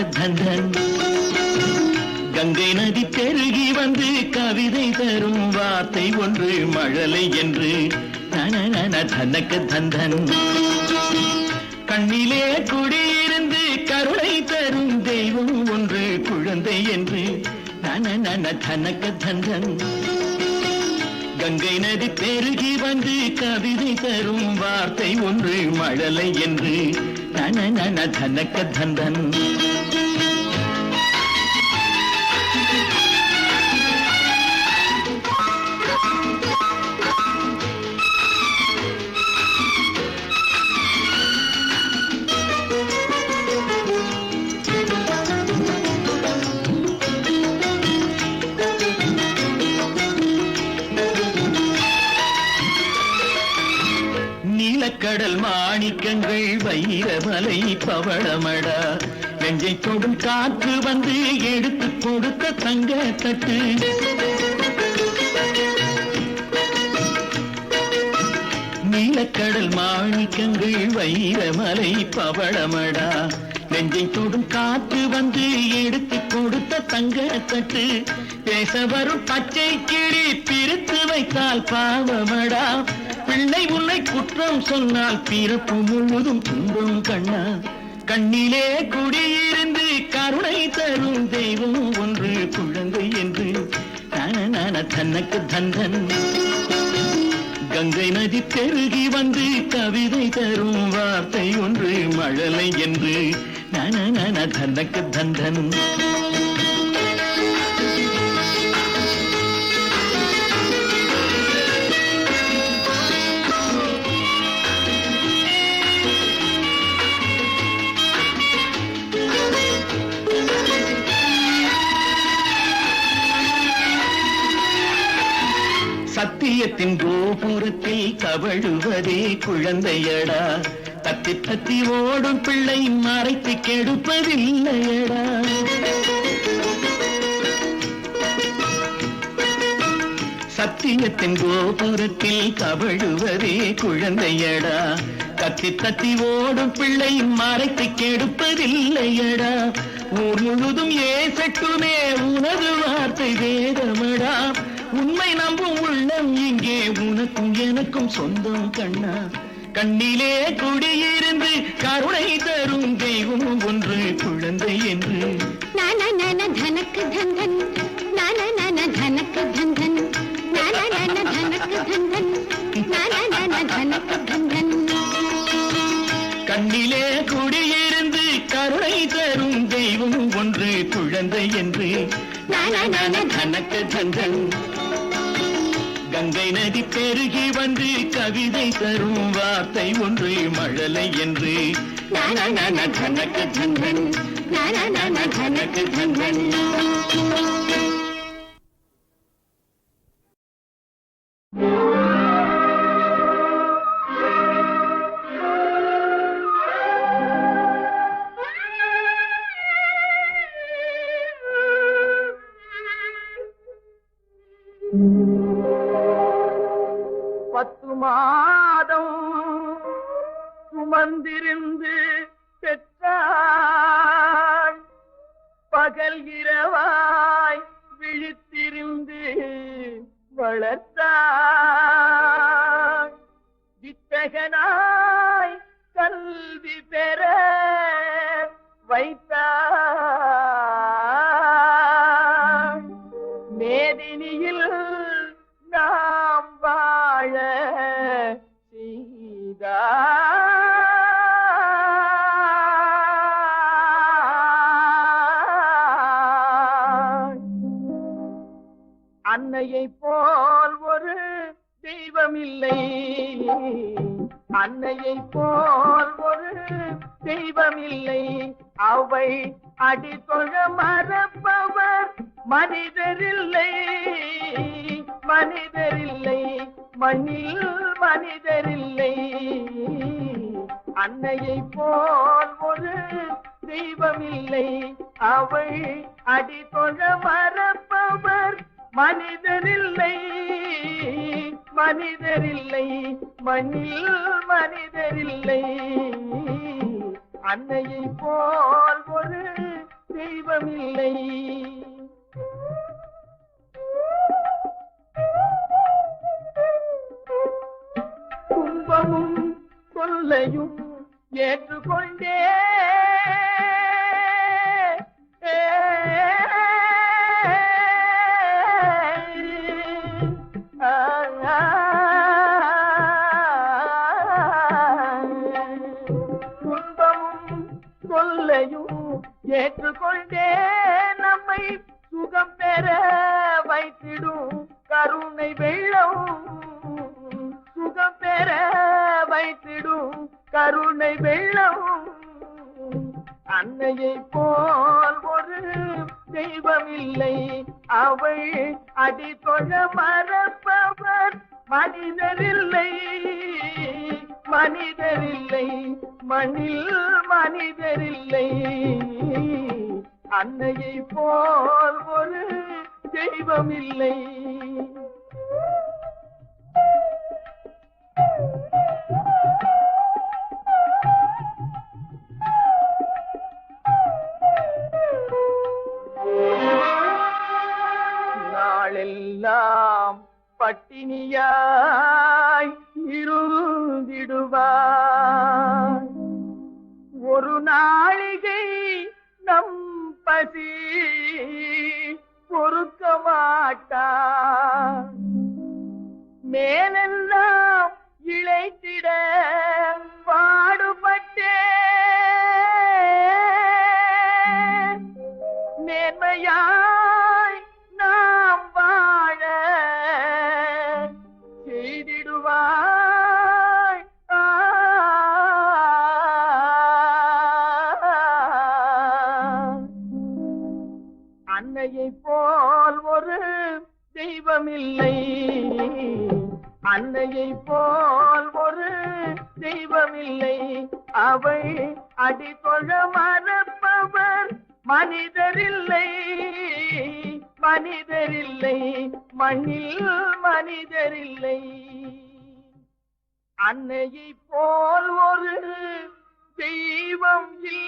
தன்னக்கு தந்தன் கங்கை நதி பெருகி வந்து கவிதை தரும் வார்த்தை ஒன்று மழலை என்று. நான நான தந்தன். கண்ணிலே குடியிருந்து கருணை தரும் தெய்வம் ஒன்று குழந்தை என்று. தனன நான தனக்கு தந்தன். கங்கை நதி பெருகி வந்து கவிதை தரும் வார்த்தை ஒன்று மழலை என்று. தனன நன தனக்க தந்தன். கடல் மாணிக்கங்கள் வைரமலை பவளமடா. நெஞ்சை தொடும் காற்று வந்து எடுத்து கொடுத்த தங்க தட்டு. நீலக்கடல் மாணிக்கங்கள் வைரமலை பவளமடா. நெஞ்சை தொடும் காற்று வந்து எடுத்து கொடுத்த தங்க தட்டு. பேச வரும் பச்சை கிளி பிரித்து வைத்தால் பாவமடா. பிள்ளை குற்றம் சொன்னால் பிறப்பு முழுவதும் துன்பம் கண்ணா. கண்ணிலே குடியிருந்து கருணை தரும் தெய்வம் ஒன்று குழந்தை என்று. நான நான தன்னக்கு தந்தன். கங்கை நதி பெருகி வந்து கவிதை தரும் வார்த்தை ஒன்று மழலை என்று. நான நான தன்னக்கு தந்தன். சத்தியத்தின் கோபுரத்தில் கவழுவதே குழந்தையடா. தத்தி தத்தி ஓடும் பிள்ளை மறைத்து கெடுப்பதில்லையடா. சத்தியத்தின் கோபுரத்தில் கவழுவதே குழந்தையடா. தத்தி தத்தி ஓடும் பிள்ளை மறைத்து கெடுப்பதில்லையடா. ஊர் முழுதும் ஏசட்டுமே உனது வார்த்தை வேதமடா. உண்மை நம்பும் உள்ளம் இங்கே உனக்கும் எனக்கும் சொந்தம் கண்ணா கண்ணிலே குடியிருந்து கருணை தரும் தெய்வம் ஒன்று குழந்தை என்று நான நான தனக்கு தந்தன் நான நான தனக்கு தந்தன் நான நான தனக்கு தந்தன் நான நான தனக்கு தந்தன் கண்ணிலே குடியிருந்து கருணை தரும் தெய்வம் ஒன்று குழந்தை என்று நான நான தனக்கு தந்தன் கங்கை நதி பெருகி வந்து கவிதை தரும் வார்த்தை ஒன்று மழலை என்று. நான நான தனக்கு தந்தன் தனக்கு தந்தன் அன்னையை போல் ஒரு தெய்வம் தெய்வமில்லை. அன்னையை போல் ஒரு தெய்வமில்லை. அவை அடித்தொழ மறப்பவர் மனிதரில்லை. மனிதரில்லை. மண்ணில் மனிதரில்லை. அன்னையை போல் ஒரு தெய்வமில்லை. அவை அடித்தொழ மறப்பவர் மனிதரில்லை மனிதரில்லை மண்ணில் மனிதரில்லை அன்னையை போல் ஒரு தெய்வமில்லை. கும்பமும் தொல்லையும் ஏற்றுக்கொண்டே. தொல்லையும் ஏற்றுக்கொண்டே நம்மை சுகம் பெற வைத்திடும் கருணை வெள்ளம். சுகம் பெற வைத்திடும் கருணை வெள்ளம். அன்னையை போல் ஒரு தெய்வமில்லை அவள் அடி தொழ மறப்பவர் மனிதரில்லை மனிதரில்லை மண்ணில் மனிதரில்லை. அன்னையை போல் ஒரு தெய்வமில்லை தெய்வமில்லை. அன்னையை போல் ஒரு தெய்வமில்லை. அவை அடித்தொழ மறப்பவர் மனிதரில்லை. மனிதரில்லை. மண்ணில் மனிதரில்லை. அன்னையை போல் ஒரு தெய்வம் இல்லை.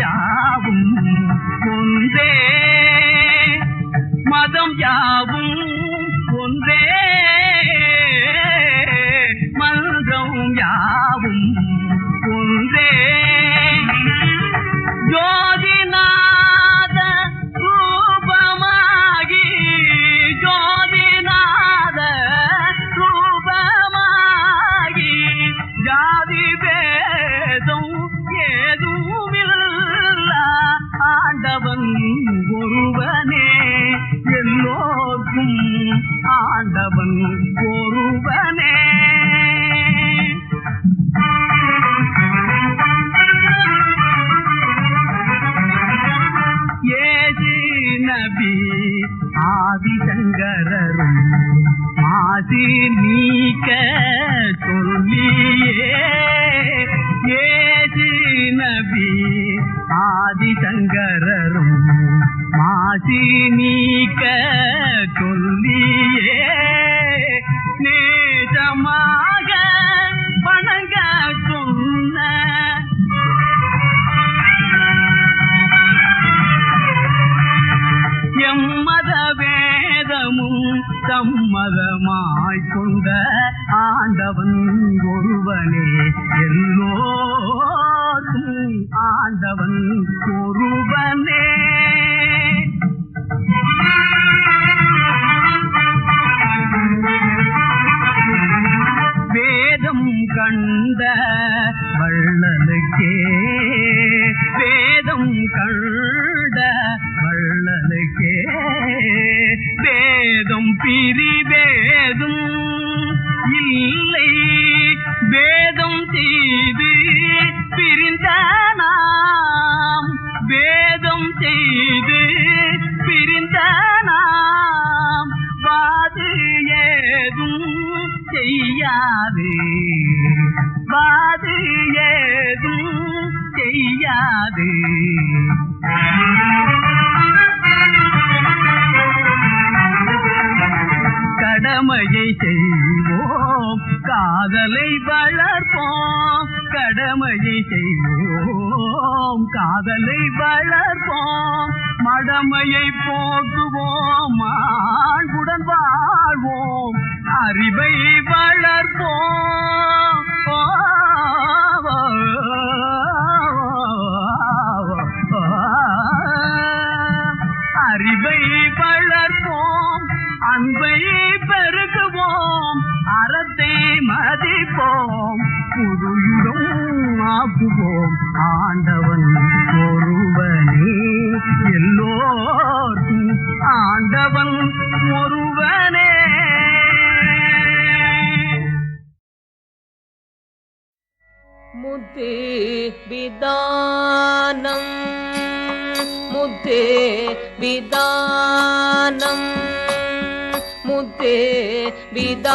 யா किसने जमा இருக்கே வேதம் பிரி வளர்ப்போம் காதலை வளர்ப்போம் மடமையை போக்குவோம் ஆண்புடன் வாழ்வோம் அறிவை வளர்ப்போம். அறிவை வளர்ப்போம் அன்பை பெருக்குவோம் அறத்தை மதிப்போம் புதுயுகம் ஆக்குவோம் ஆண்டவர் ुद्धे विदा मुद्धे विदा मुद्धे विद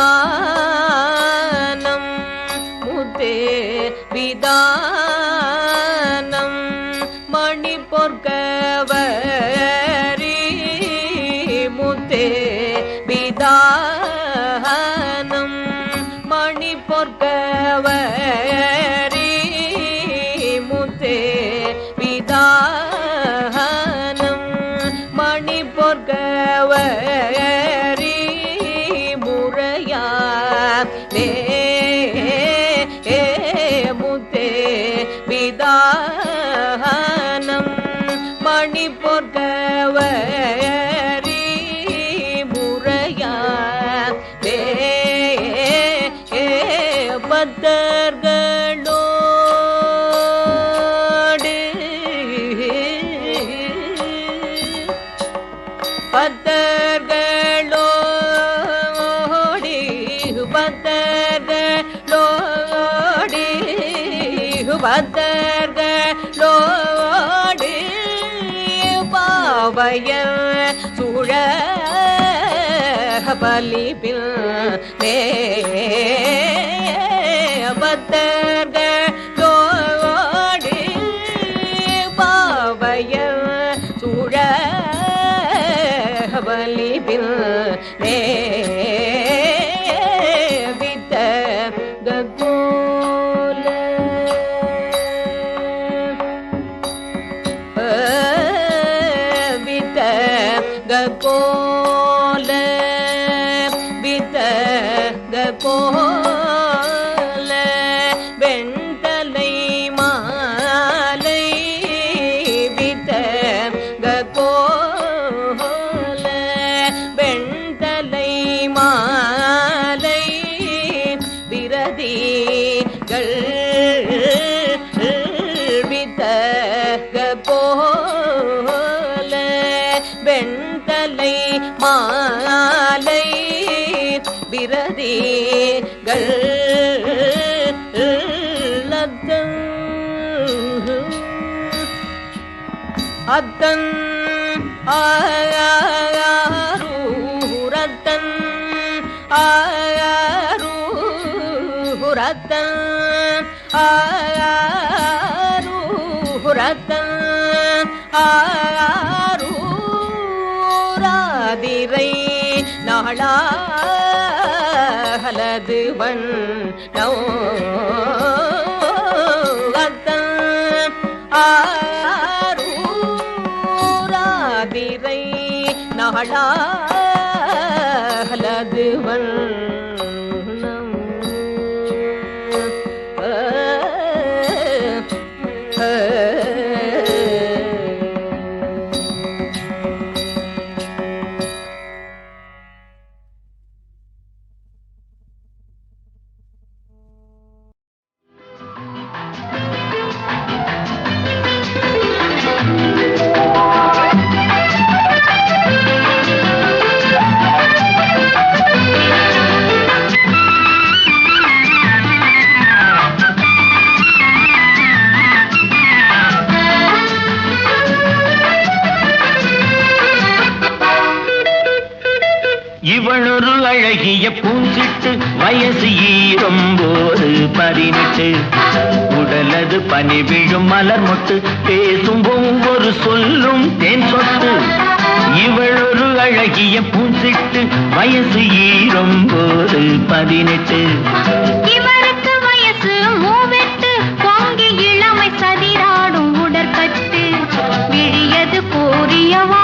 பயர் சூழ பலிபில் மே பத்த ஆரூரத்தன் ஆரூரத்தன் ஆரூரத்தன் ஆ வாழா பனி விழும் மலர் மொட்டு பேசும் ஒவ்வொரு சொல்லும் தேன் சொத்து இவள் ஒரு அழகிய பூஞ்சிட்டு வயசு ஈரும் போது பதினெட்டு இளமை சதிராடும் உடற்கட்டு. விழியது கோரியவா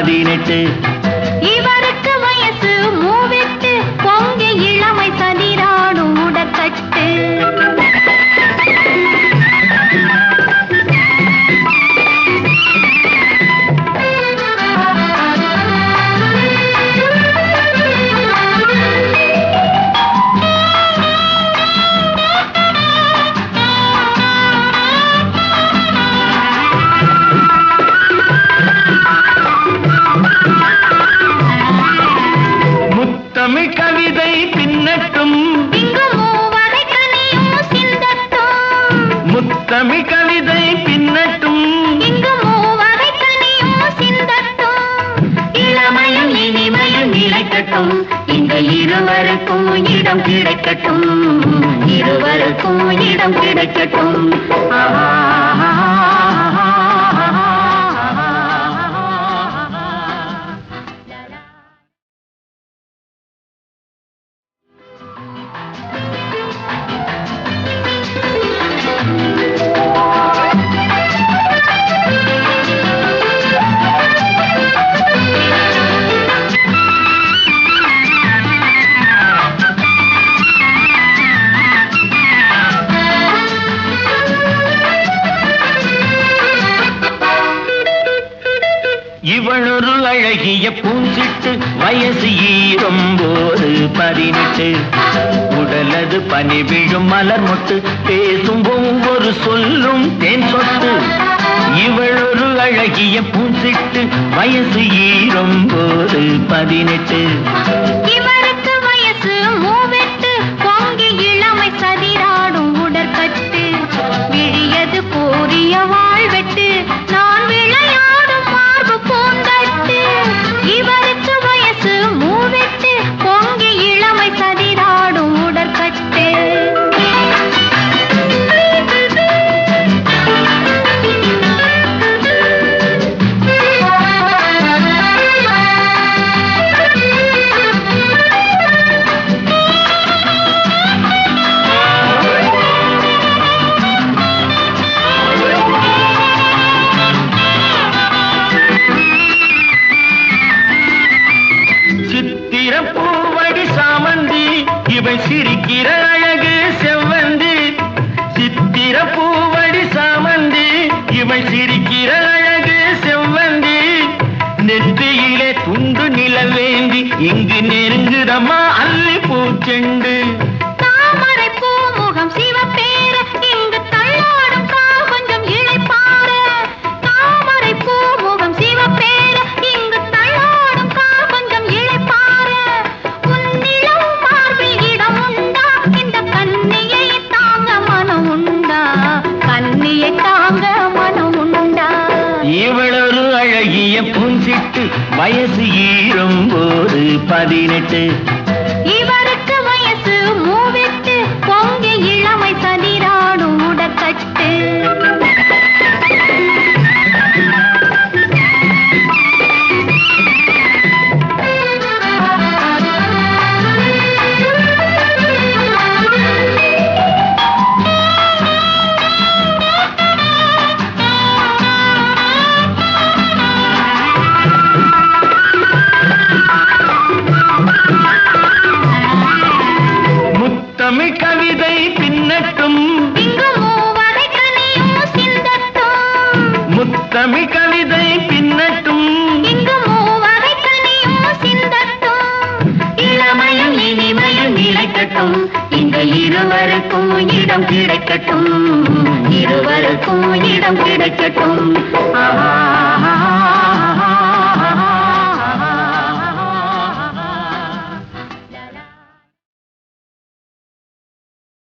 பதினெட்டு பூசிட்டு வயசு ஈரும் போது பதினெட்டு. பதினெட்டு